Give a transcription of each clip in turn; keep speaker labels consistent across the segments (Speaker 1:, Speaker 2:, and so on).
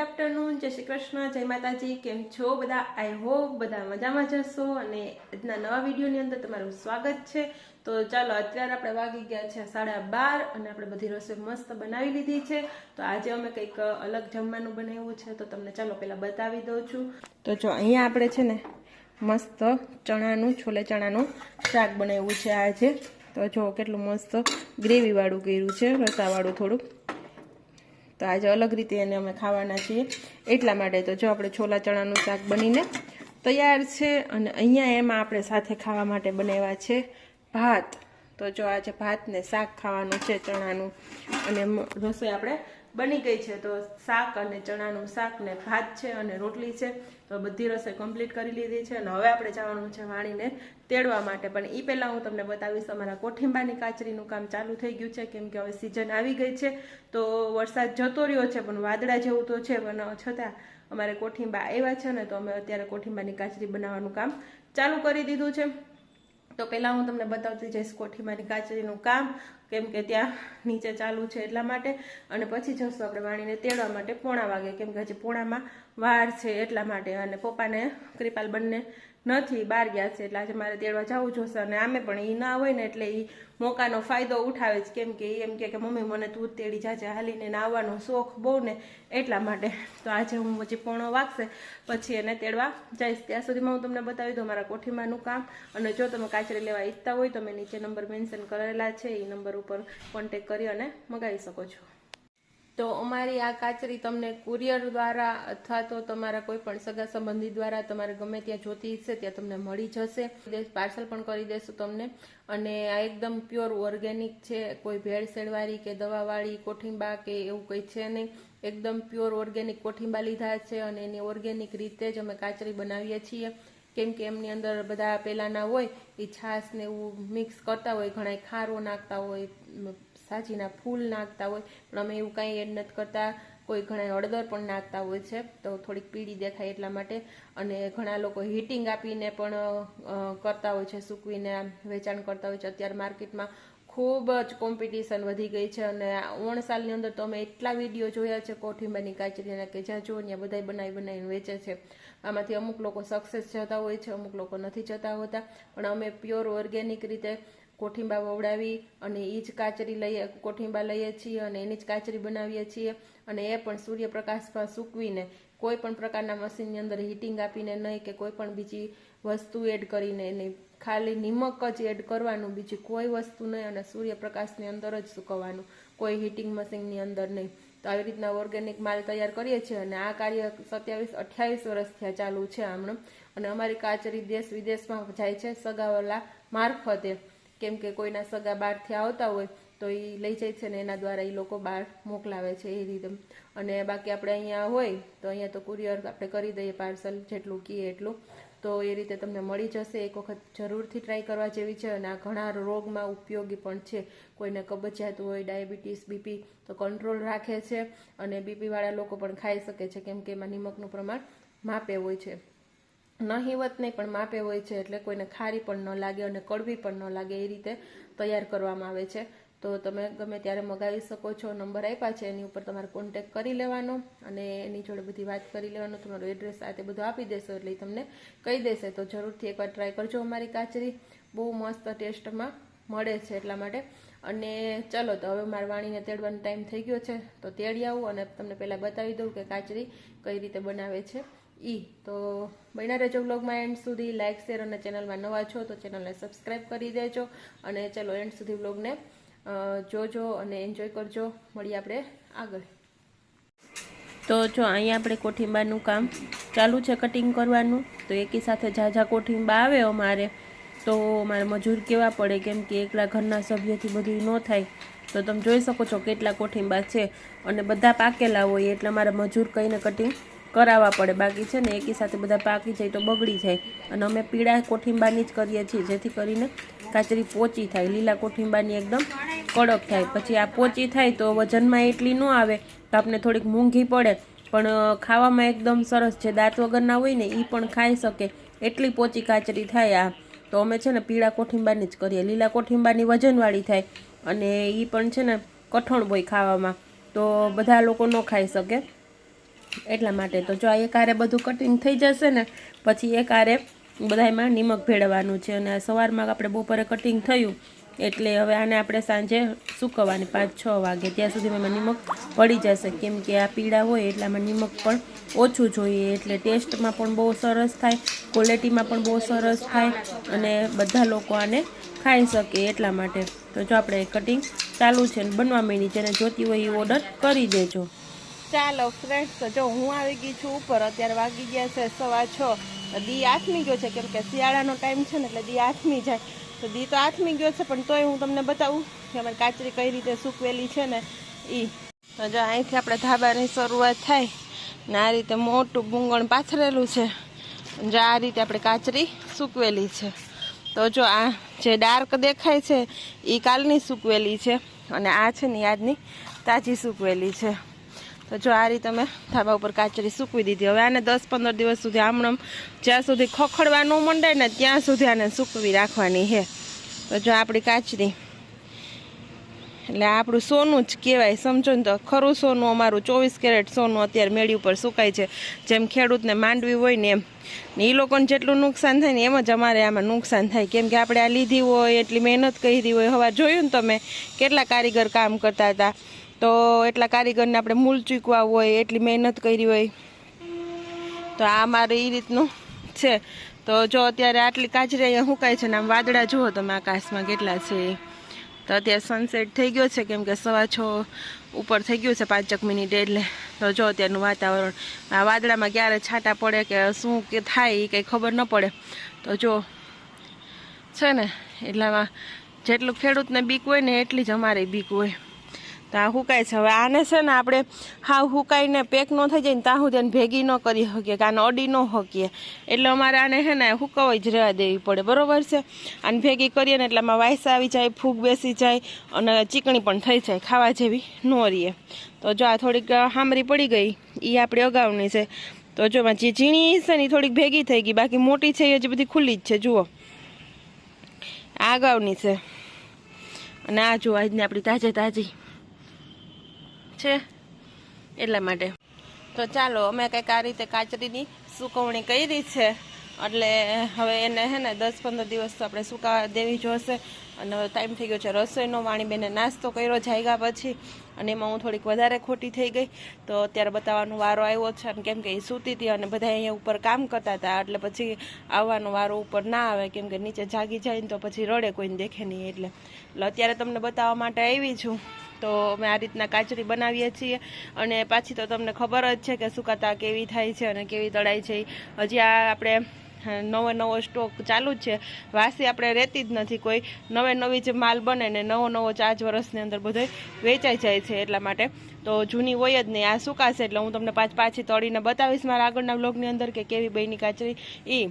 Speaker 1: Afternoon, જય શ્રી કૃષ્ણ, જય માતાજી, કેમ છો બધા? આઈ હોપ બધા મજામાં જશો અને આજના નવા વિડીયોની અંદર તમારું સ્વાગત છે. તો ચાલો, અત્યારે આપણે વાગી ગયા છે સાડા બાર અને આપણે બધી રસોઈ મસ્ત બનાવી લીધી છે. તો આજે અમે કંઈક અલગ જમવાનું બનાવ્યું છે, તો તમને ચાલો પહેલાં બતાવી દઉં છું. તો જો, અહીંયા આપણે છે ને મસ્ત ચણાનું, છોલે ચણાનું શાક બનાવ્યું છે આજે. તો જો, કેટલું મસ્ત ગ્રેવીવાળું કર્યું છે, રસાવાળું થોડુંક. તો આજે અલગ રીતે એને અમે ખાવાના છીએ. એટલા માટે તો જો આપણે છોલા ચણાનું શાક બનીને તૈયાર છે અને અહીંયા એમાં આપણે સાથે ખાવા માટે બનાવ્યા છે ભાત. તો જો આજે ભાત ને શાક ખાવાનું છે ચણાનું. અને રસોઈ આપણે બની ગઈ છે. તો શાક અને ચણાનું શાક ને ભાત છે અને રોટલી છે. તો બધી રસોઈ કમ્પ્લીટ કરી લીધી છે અને હવે આપણે જવાનું છે વાણીને તેડવા માટે. પણ એ પહેલાં હું તમને બતાવીશ અમારા કોઠિંબાની કાચરીનું કામ ચાલુ થઈ ગયું છે. કેમ કે હવે સિઝન આવી ગઈ છે. તો વરસાદ જતો રહ્યો છે, પણ વાદળા જેવું તો છે, પણ છતાં અમારે કોઠિંબા આવ્યા છે ને તો અમે અત્યારે કોઠિંબાની કાચરી બનાવવાનું કામ ચાલુ કરી દીધું છે. તો પહેલાં હું તમને બતાવતી જઈશ કોઠીમાની કાચરીનું કામ, કેમ કે ત્યાં નીચે ચાલુ છે એટલા માટે. અને પછી જશું આપણે વાણીને તેડવા માટે પોણા વાગે, કેમ કે હજી પોણામાં વાર છે એટલા માટે. અને પપ્પાને, કૃપાલ બંને નથી બહાર ગયા છે, એટલે આજે મારે તેડવા જવું જોશે અને આમે પણ એ ના હોય ને એટલે એ મોકાનો ફાયદો ઉઠાવે છે. કેમ કે એમ કે મમ્મી, મને તું તેડી જાજે, હાલીને આવવાનો શોખ બહુ ને એટલા માટે. તો આજે હું પછી પોણો વાગશે, પછી એને તેડવા જઈશ. ત્યાં સુધીમાં હું તમને બતાવી દઉં મારા કોઠીમાંનું કામ. અને જો તમે કાચરી લેવા ઈચ્છતા હોય તો મેં નીચે નંબર મેન્શન કરેલા છે એ નંબર ઉપર કોન્ટેક કરી અને મગાવી શકો છો. તો અમારી આ કાચરી તમને કુરિયર દ્વારા અથવા તો તમારા કોઈ પણ સગા સંબંધી દ્વારા તમારે ગમે ત્યાં જોતી હશે, ત્યાં તમને મળી જશે. પાર્સલ પણ કરી દેશું તમને. અને આ એકદમ પ્યોર ઓર્ગેનિક છે, કોઈ ભેળસેળવાળી કે દવાવાળી, કોઠિંબા કે એવું કંઈ છે નહીં. એકદમ પ્યોર ઓર્ગેનિક કોઠિંબા લીધા છે અને એની ઓર્ગેનિક રીતે જ અમે કાચરી બનાવીએ છીએ. કેમ કે એમની અંદર બધા પહેલાંના હોય, એ છાશ ને એવું મિક્સ કરતા હોય ઘણા ખારો નાખતા હોય સાજીના ફૂલ નાખતા હોય. પણ અમે એવું કાંઈ એડ નથી કરતા. કોઈ ઘણા હળદર પણ નાખતા હોય છે. તો થોડીક પીળી દેખાય એટલા માટે. અને ઘણા લોકો હીટિંગ આપીને પણ કરતા હોય છે, સૂકવીને વેચાણ કરતા હોય છે. અત્યારે માર્કેટમાં ખૂબ જ કોમ્પિટિશન વધી ગઈ છે. અને ઓણ સાલની અંદર તો અમે એટલા વીડિયો જોયા છે, કોઠીંબાની કાચરીના કે જ્યાં જો ત્યાં બધાય બનાવી બનાવીને વેચે છે. આમાંથી અમુક લોકો સક્સેસ જતા હોય છે, અમુક લોકો નથી જતા હોતા. પણ અમે પ્યોર ઓર્ગેનિક રીતે કોઠિંબા વવડાવી અને એ જ કાચરી લઈએ, કોઠિંબા લઈએ છીએ અને એની જ કાચરી બનાવીએ છીએ અને એ પણ સૂર્યપ્રકાશમાં સૂકવીને કોઈ પણ પ્રકારના મશીનની અંદર હીટિંગ આપીને નહીં કે કોઈ પણ બીજી વસ્તુ એડ કરીને એની ખાલી નિમક જ એડ કરવાનું, બીજી કોઈ વસ્તુ નહીં અને સૂર્યપ્રકાશની અંદર જ સૂકવવાનું, કોઈ હીટિંગ મશીનની અંદર નહીં. તો આવી રીતના ઓર્ગેનિક માલ તૈયાર કરીએ છીએ અને આ કાર્ય સત્યાવીસ, અઠ્યાવીસ વર્ષથી ચાલુ છે હમણાં. અને અમારી કાચરી દેશ વિદેશમાં જાય છે સગાવાલા મારફતે. કેમ કે કોઈના સગા બહારથી આવતા હોય તો એ લઈ જાય છે ને એના દ્વારા એ લોકો બહાર મોકલાવે છે એ રીતે. અને બાકી આપણે અહીંયા હોય તો અહીંયા તો કુરિયર આપણે કરી દઈએ પાર્સલ જેટલું કીએ એટલું. તો એ રીતે તમને મળી જશે. એક વખત જરૂરથી ટ્રાય કરવા જેવી છે અને આ ઘણા રોગમાં ઉપયોગી પણ છે. કોઈને કબજિયાત હોય, ડાયાબિટીસ, બીપી તો કંટ્રોલ રાખે છે અને બીપીવાળા લોકો પણ ખાઈ શકે છે કેમ કે એમાં નિમકનું પ્રમાણ માપે હોય છે. નહિવત નહીં પણ માપે હોય છે એટલે કોઈને ખારી પણ ન લાગે અને કડવી પણ ન લાગે એ રીતે તૈયાર કરવામાં આવે છે. તો તમે ગમે ત્યારે મગાવી શકો છો, નંબર આપ્યા છે, એની ઉપર તમારે કોન્ટેક કરી લેવાનો અને એની જોડે બધી વાત કરી લેવાનો. તમારું એડ્રેસ આ તે બધું આપી દેશો એટલે તમને કહી દેશે. તો જરૂરથી એકવાર ટ્રાય કરજો અમારી કાચરી. બહુ મસ્ત ટેસ્ટમાં મળે છે એટલા માટે. અને ચલો, તો હવે મારે વાણીને તેડવાનો ટાઈમ થઈ ગયો છે. તો તેડી આવું અને તમને પહેલાં બતાવી દઉં કે કાચરી કઈ રીતે બનાવે છે. ઈ. તો બન્યા રહેજો બ્લોગમાં એન્ડ સુધી. લાઇક શેર અને ચેનલમાં નવા છો તો ચેનલને સબસ્ક્રાઈબ કરી દેજો અને ચલો એન્ડ સુધી બ્લોગને જોજો અને એન્જોય કરજો. મળીએ આપણે આગળ. તો જો અહીંયા આપણે કોઠિંબાનું કામ ચાલુ છે કટિંગ કરવાનું. તો એકી સાથે ઝાઝા કોઠિંબા આવે અમારે. તો મારે મજૂર કેવા પડે? કેમ કે એકલા ઘરના સભ્યથી બધું ન થાય. તો તમે જોઈ શકો છો કેટલા કોઠિંબા છે. અને બધા પાકેલા હોય એટલે મારે મજૂર કહીને કટિંગ કરાવવા પડે. બાકી છે ને એકી સાથે બધા પાકી જાય તો બગડી જાય. અને અમે પીળા કોઠિંબાની જ કરીએ છીએ, જેથી કરીને કાચરી પોચી થાય. લીલા કોઠિંબાની એકદમ કડક થાય. પછી આ પોચી થાય તો વજનમાં એટલી ન આવે તો આપણે થોડીક મોંઘી પડે. પણ ખાવામાં એકદમ સરસ છે દાંત વગરના હોય ને એ પણ ખાઈ શકે. એટલી પોચી કાચરી થાય આ. તો અમે છે ને પીળા કોઠિંબાની જ કરીએ. લીલા કોઠિંબાની વજનવાળી થાય. અને એ પણ છે ને કઠણ હોય ખાવામાં. તો બધા લોકો ન ખાઈ શકે. એટલા માટે તો જો આ એકારે બધું કટિંગ થઈ જશે ને, પછી એકારે બધામાં નિમક ભેળવવાનું છે અને સવારમાં આપણે બપોરે કટિંગ થયું, એટલે હવે આને આપણે સાંજે સૂકવવાની પાંચ છ વાગે. ત્યાં સુધીમાં એમાં નિમક પડી જશે. કેમ કે આ પીળા હોય એટલામાં નિમક પણ ઓછું જોઈએ. એટલે ટેસ્ટમાં પણ બહુ સરસ થાય, ક્વોલિટીમાં પણ બહુ સરસ થાય અને બધા લોકો આને ખાઈ શકે એટલા માટે. તો જો આપણે કટિંગ ચાલુ છે બનવા માંડી અને જોતી હોય એ ઓર્ડર કરી દેજો. ચાલો ફ્રેન્ડ્સ તો જો હું આવી ગઈ છું ઉપર, અત્યારે વાગી ગયા છે સવા છ. દી આથમી ગયો છે, કેમ કે શિયાળાનો ટાઈમ છે ને એટલે દી આથમી જાય. તો દી તો આથમી ગયો છે, પણ તોય હું તમને બતાવું કે અમારી કાચરી કઈ રીતે સૂકવેલી છે ને એ તો જો અહીંથી આપણે ધાબાની શરૂઆત થાય ને આ રીતે મોટું બુંગણ પાથરેલું છે. જો આ રીતે આપણે કાચરી સૂકવેલી છે. તો જો આ જે ડાર્ક દેખાય છે એ કાલની સૂકવેલી છે અને આ છે ને આજની તાજી સૂકવેલી છે. તો જો આ રીતે અમે ધાબા ઉપર કાચરી સૂકવી દીધી. હવે આને દસ પંદર દિવસ સુધી આમણમ જ્યાં સુધી ખખડવા ન મંડે ને ત્યાં સુધી આને સૂકવી રાખવાની છે. તો જો આપણી કાચરી, એટલે આપણું સોનું જ કહેવાય, સમજો ને તો ખરું સોનું અમારું, ચોવીસ કેરેટ સોનું અત્યારે મેળી ઉપર સુકાય છે. જેમ ખેડૂતને માંડવી હોય ને એમ. ને એ લોકોને જેટલું નુકસાન થાય ને એમ જ અમારે આમાં નુકસાન થાય. કેમ કે આપણે આ લીધી હોય, એટલી મહેનત કરી હોય. હવા જોયું ને તમે, કેટલા કારીગર કામ કરતા હતા. તો એટલા કારીગરને આપણે મૂલ ચૂકવા હોય, એટલી મહેનત કરી હોય. તો આ મારે એ રીતનું છે. તો જો અત્યારે આટલી કાજરી અહીંયા સુકાય છે ને આમ વાદળા જુઓ તમે આકાશમાં કેટલા છે. તો અત્યારે સનસેટ થઈ ગયો છે, કેમ કે સવા છ ઉપર થઈ ગયું છે, પાંચક મિનિટ એટલે. તો જો અત્યારનું વાતાવરણ, આ વાદળામાં ક્યારે છાંટા પડે કે શું કે થાય એ કંઈ ખબર ન પડે. તો જો છે ને, એટલામાં જેટલું ખેડૂતને બીક હોય ને એટલી જ અમારે બીક હોય. તો આ હુકાય છે. હવે આને છે ને આપણે હાવ હુકાઈને પેક ન થઈ જાય ને ત્યાં સુધી ભેગી ન કરી શકીએ, કે આને અડી ન શકીએ. એટલે અમારે આને છે ને હુકવાઈ જ રહેવા દેવી પડે, બરોબર છે? આને ભેગી કરીએ ને એટલે આમાં વાયસા આવી જાય, ફૂગ બેસી જાય અને ચીકણી પણ થઈ જાય, ખાવા જેવી ન રહીએ તો જો આ થોડીક હામરી પડી ગઈ એ આપણી અગાઉની છે. તો જો જે ઝીણી છે ને એ થોડીક ભેગી થઈ ગઈ, બાકી મોટી છે એ હજી બધી ખુલ્લી જ છે, જુઓ. આ અગાઉની છે. અને આ જુઓ આજની આપણી તાજે તાજી છે એટલા માટે. તો ચાલો, અમે કંઈક આ રીતે કાચરીની સુકવણી કરી છે. એટલે હવે એને હે ને દસ પંદર દિવસ તો આપણે સુકાવા દેવી જોશે અને હવે ટાઈમ થઈ ગયો છે રસોઈનો. વાણીબેને નાસ્તો કર્યો જાગ્યા પછી. અને એમાં હું થોડીક વધારે ખોટી થઈ ગઈ. તો અત્યારે બતાવવાનો વારો આવ્યો છે અને કેમ કે એ સૂતી હતી અને બધા અહીંયા ઉપર કામ કરતા હતા. એટલે પછી આવવાનો વારો ઉપર ના આવે. કેમ કે નીચે જાગી જાય ને તો પછી રડે કોઈને દેખે નહીં એટલે. એટલે અત્યારે તમને બતાવવા માટે આવી છું. તો અમે આ રીતના કાચરી બનાવીએ છીએ. અને પાછી તો તમને ખબર જ છે કે સુકાતા કેવી થાય છે અને કેવી તળાય છે. હજી આ આપણે નવો નવો સ્ટોક ચાલુ જ છે. વાસી આપણે રહેતી જ નથી કોઈ. નવે નવી જે માલ બને ને નવો નવો ચાર વર્ષની અંદર બધો વેચાઈ જાય છે એટલા માટે. તો જૂની હોય જ નહીં આ સુકાશે એટલે હું તમને પાછ પાછી તળીને બતાવીશ મારા આગળના બ્લોગની અંદર કે કેવી બની કાચરી. એ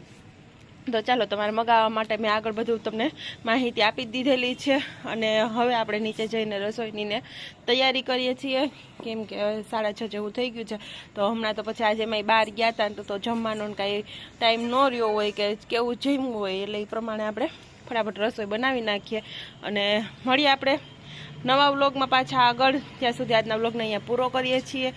Speaker 1: તો ચાલો, તમારે મગાવવા માટે મેં આગળ બધું તમને માહિતી આપી દીધેલી છે અને હવે આપણે નીચે જઈને રસોઈની ને તૈયારી કરીએ છીએ. કેમ કે સાડા છ જેવું થઈ ગયું છે. તો હમણાં તો પછી આજે મેં બહાર ગયા હતા તો જમવાનો કાંઈ ટાઈમ ન રહ્યો હોય કે કેવું જમવું હોય એટલે એ પ્રમાણે આપણે ફટાફટ રસોઈ બનાવી નાખીએ. અને મળીએ આપણે નવા વ્લોગમાં પાછા આગળ. ત્યાં સુધી આજના વ્લોગને અહીંયા પૂરો કરીએ છીએ.